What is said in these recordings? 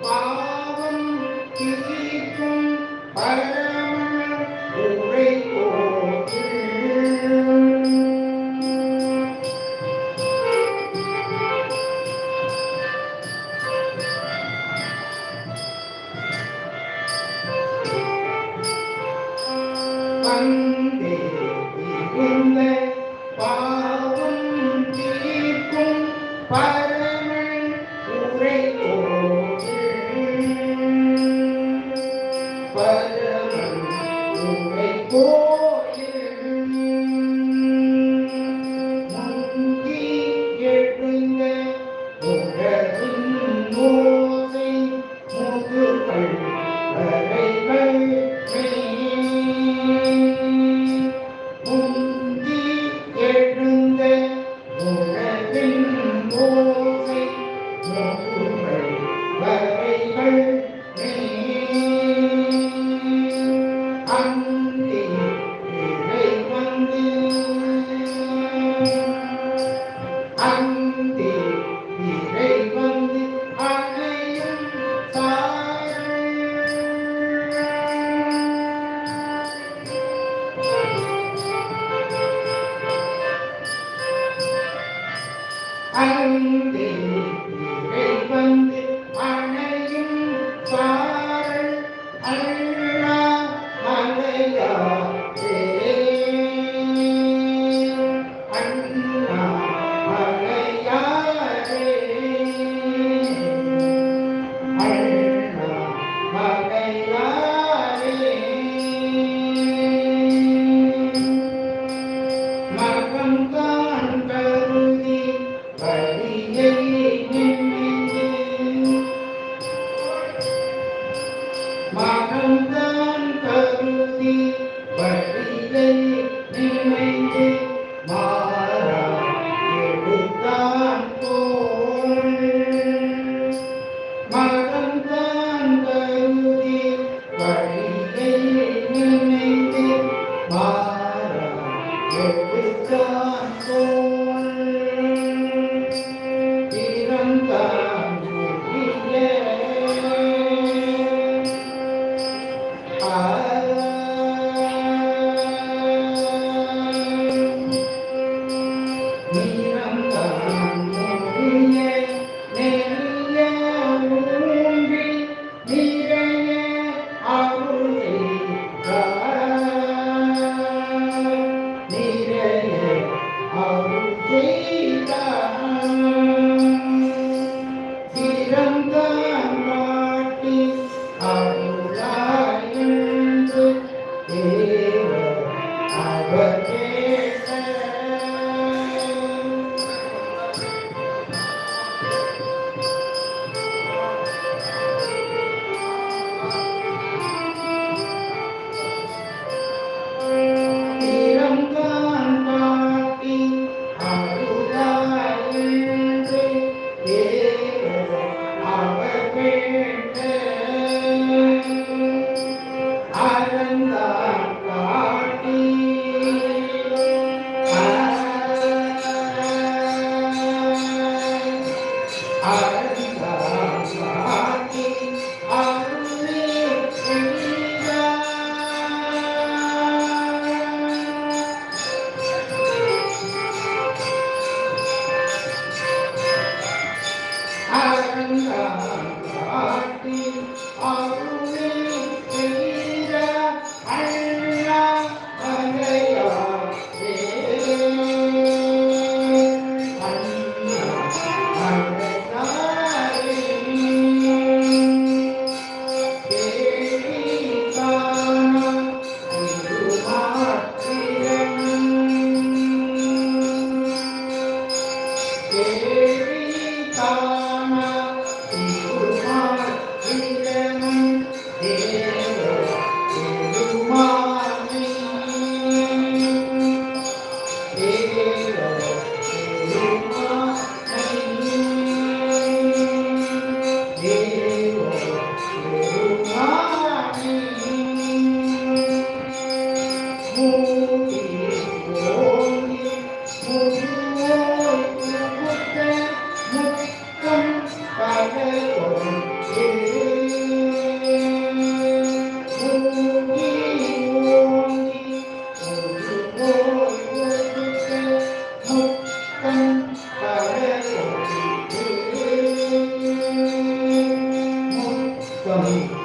Wow. Amen. Lord. 아, 땅이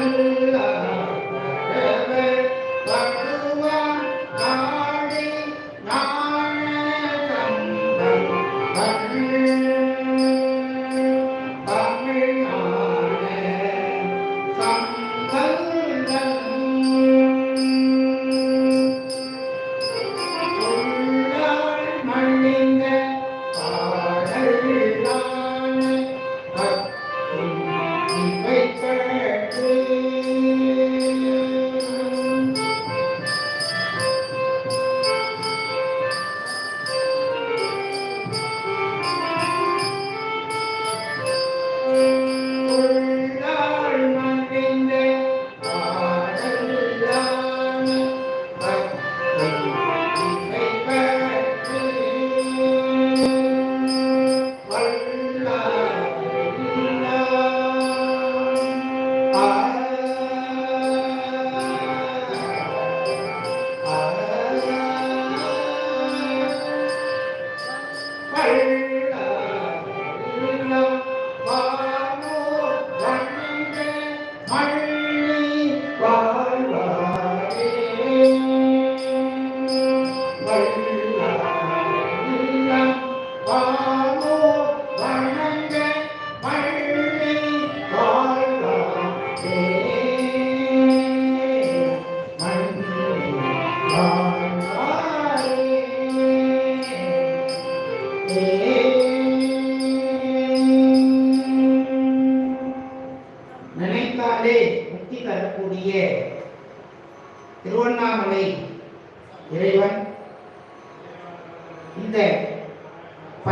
Allah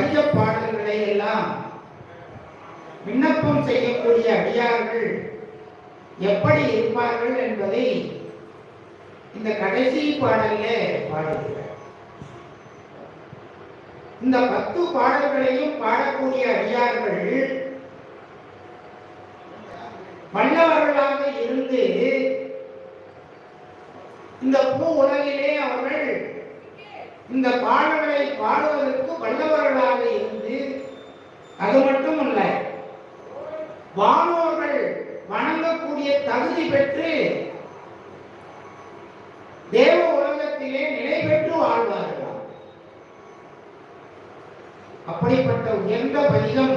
பதிக பாடல்களை எல்லாம் விண்ணப்பம் செய்யக்கூடிய அடியார்கள் எப்படி இருப்பார்கள் என்பதை இந்த கடைசி பாடல்ல பாடுகிறார். இந்த பத்து பாடல்களையும் பாடக்கூடிய அடியார்கள் வல்லவர்களாக இருந்து இந்த பூ உலகிலே அவர்கள் இந்த பாடல்களை பாடுவதற்கு வல்லவர்களாக இருந்து அது மட்டுமல்ல வானோர்கள் வணங்கக்கூடிய தகுதி பெற்று தேவ உலகத்திலே நிலை பெற்று வாழ்வார்கள் அப்படிப்பட்ட உயர்ந்த பதிகம்